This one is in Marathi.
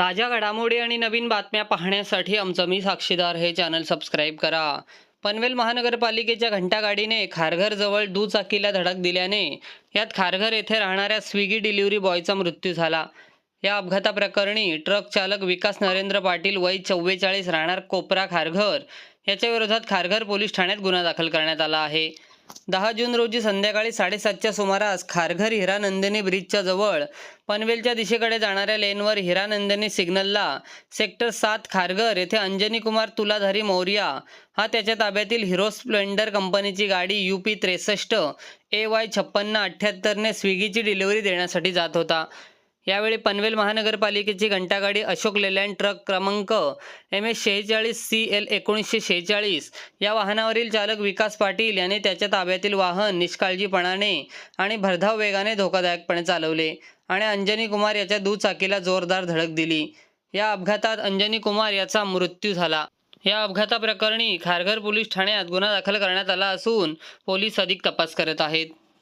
ताज्या घडामोडी आणि नवीन बातम्या पाहण्यासाठी आमचं मी साक्षीदार हे चॅनल सबस्क्राईब करा. पनवेल महानगरपालिकेच्या घंटागाडीने खारघरजवळ दुचाकीला धडक दिल्याने यात खारघर येथे राहणाऱ्या स्विगी डिलिव्हरी बॉयचा मृत्यू झाला. या अपघाताप्रकरणी ट्रक चालक विकास नरेंद्र पाटील वय चव्वेचाळीस राहणार कोपरा खारघर याच्या विरोधात खारघर पोलीस ठाण्यात गुन्हा दाखल करण्यात आला आहे. दहा जून रोजी संध्याकाळी साडेसातच्या सुमारास खारघर हिरानंदिनी ब्रिजच्या जवळ पनवेलच्या दिशेकडे जाणाऱ्या लेनवर हिरानंदिनी सिग्नलला सेक्टर सात खारघर येथे अंजनी कुमार तुलाधारी मौर्या हा त्याच्या ताब्यातील हिरो स्प्लेंडर कंपनीची गाडी यू पी त्रेसष्ट ए वाय छप्पन्न अठ्ठ्याहत्तरने स्विगीची डिलिव्हरी देण्यासाठी जात होता. यावेळी पनवेल महानगरपालिकेची घंटागाडी अशोक लेलँड ट्रक क्रमांक एम एस शेहेचाळीस सी एल एकोणीसशे शेहेचाळीस. या वाहनावरील चालक विकास पाटील याने त्याच्या ताब्यातील वाहन निष्काळजीपणाने आणि भरधाव वेगाने धोकादायकपणे चालवले आणि अंजनी कुमार याच्या दुचाकीला जोरदार धडक दिली. या अपघातात अंजनी कुमार याचा मृत्यू झाला. या अपघाताप्रकरणी खारघर पोलीस ठाण्यात गुन्हा दाखल करण्यात आला असून पोलीस अधिक तपास करत आहेत.